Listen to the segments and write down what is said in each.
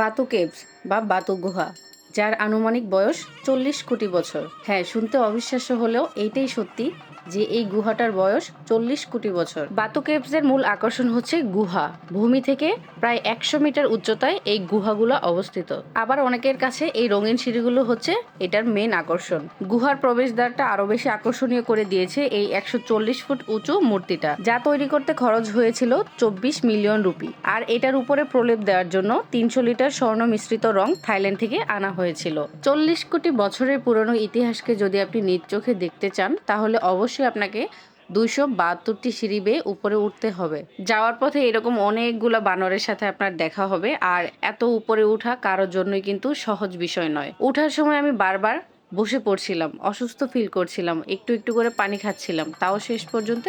বাতু caves বা বাতু গুহা, যার আনুমানিক বয়স চল্লিশ কোটি বছর। হ্যাঁ শুনতে অবিশ্বাস্য হলেও এইটাই সত্যি। যে এই গুহাটার বয়স চল্লিশ কোটি বছর। বাতু কেভসের মূল আকর্ষণ হচ্ছে গুহা। ভূমি থেকে প্রায় একশো মিটার উচ্চতায় এই গুহাগুলো অবস্থিত। আবার অনেকের কাছে এই রঙিন সিঁড়িগুলো হচ্ছে এটার মেন আকর্ষণ। গুহার প্রবেশদ্বারটা আরও বেশি আকর্ষণীয় করে দিয়েছে এই একশো চল্লিশ ফুট উঁচু মূর্তিটা, যা তৈরি করতে খরচ হয়েছিল চব্বিশ মিলিয়ন রুপি। আর এটার উপরে প্রলেপ দেওয়ার জন্য তিনশো লিটার স্বর্ণ মিশ্রিত রং থাইল্যান্ড থেকে আনা হয়েছিল। চল্লিশ কোটি বছরের পুরনো ইতিহাসকে যদি আপনি নিজ চোখে দেখতে চান, তাহলে অবশ্যই আপনাকে দুইশো বাহাত্তরটি সিঁড়ি বেয়ে উপরে উঠতে হবে। যাওয়ার পথে এরকম অনেকগুলো বানরের সাথে আপনার দেখা হবে। আর এত উপরে উঠা কারোর জন্যই কিন্তু সহজ বিষয় নয়। উঠার সময় আমি বারবার বসে পড়ছিলাম, অসুস্থ ফিল করছিলাম, একটু একটু করে পানি খাচ্ছিলাম, তাও শেষ পর্যন্ত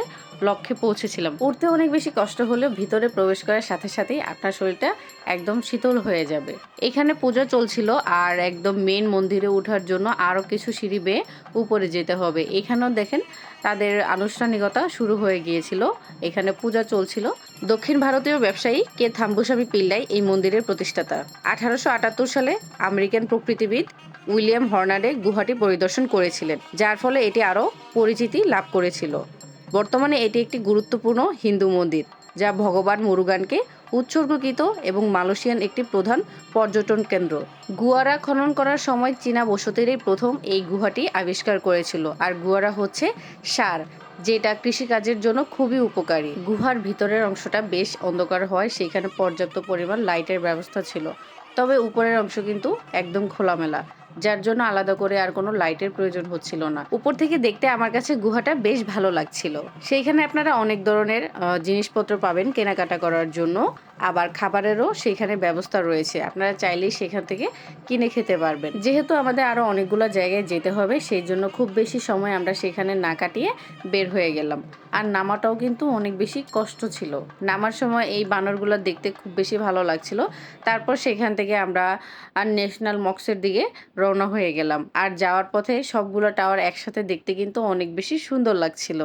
লক্ষ্যে পৌঁছেছিলাম। উঠতে অনেক বেশি কষ্ট হলেও ভিতরে প্রবেশ করার সাথে সাথেই আপনার শরীরটা একদম শীতল হয়ে যাবে। এখানে পূজা চলছিল আর একদম মেন মন্দিরে ওঠার জন্য আরও কিছু সিঁড়ি বেয়ে উপরে যেতে হবে। এখানেও দেখেন তাদের আনুষ্ঠানিকতা শুরু হয়ে গিয়েছিল। এখানে পূজা চলছিল। দক্ষিণ ভারতীয় ব্যবসায়ী কে থাম্বুস্বামী পিল্লাই এই মন্দিরের প্রতিষ্ঠাতা। আঠারোশো আটাত্তর সালে আমেরিকান প্রকৃতিবিদ উইলিয়াম হর্নাডে গুহাটি পরিদর্শন করেছিলেন, যার ফলে এটি আরও পরিচিতি লাভ করেছিল। বর্তমানে এটি একটি গুরুত্বপূর্ণ হিন্দু মন্দির, যা ভগবান মুরুগানকে উৎসর্গকৃত এবং মালয়েশিয়ান একটি প্রধান পর্যটন কেন্দ্র। গুয়ারা খনন করার সময় চীনা বসতিরই প্রথম এই গুহাটি আবিষ্কার করেছিল, আর গুয়ারা হচ্ছে সার, যেটা কৃষিকাজের জন্য খুবই উপকারী। গুহার ভিতরের অংশটা বেশ অন্ধকার হয় সেখানে পর্যাপ্ত পরিমাণ লাইটের ব্যবস্থা ছিল, তবে উপরের অংশ কিন্তু একদম খোলামেলা। যার জন্য আলাদা করে আর কোনো লাইটের প্রয়োজন হচ্ছিল না। উপর থেকে দেখতে আমার কাছে গুহাটা বেশ ভালো লাগছিল। সেইখানে আপনারা অনেক ধরনের জিনিসপত্র পাবেন কেনাকাটা করার জন্য। আবার খাবারেরও সেখানে ব্যবস্থা রয়েছে। আপনারা চাইলেই সেখান থেকে কিনে খেতে পারবেন। যেহেতু আমাদের আরও অনেকগুলো জায়গায় যেতে হবে সেই জন্য খুব বেশি সময় আমরা সেখানে না কাটিয়ে বের হয়ে গেলাম। আর নামাটাও কিন্তু অনেক বেশি কষ্ট ছিল। নামার সময় এই বানরগুলো দেখতে খুব বেশি ভালো লাগছিল। তারপর সেখান থেকে আমরা আর ন্যাশনাল মক্সের দিকে রওনা হয়ে গেলাম। আর যাওয়ার পথে সবগুলো টাওয়ার একসাথে দেখতে কিন্তু অনেক বেশি সুন্দর লাগছিল।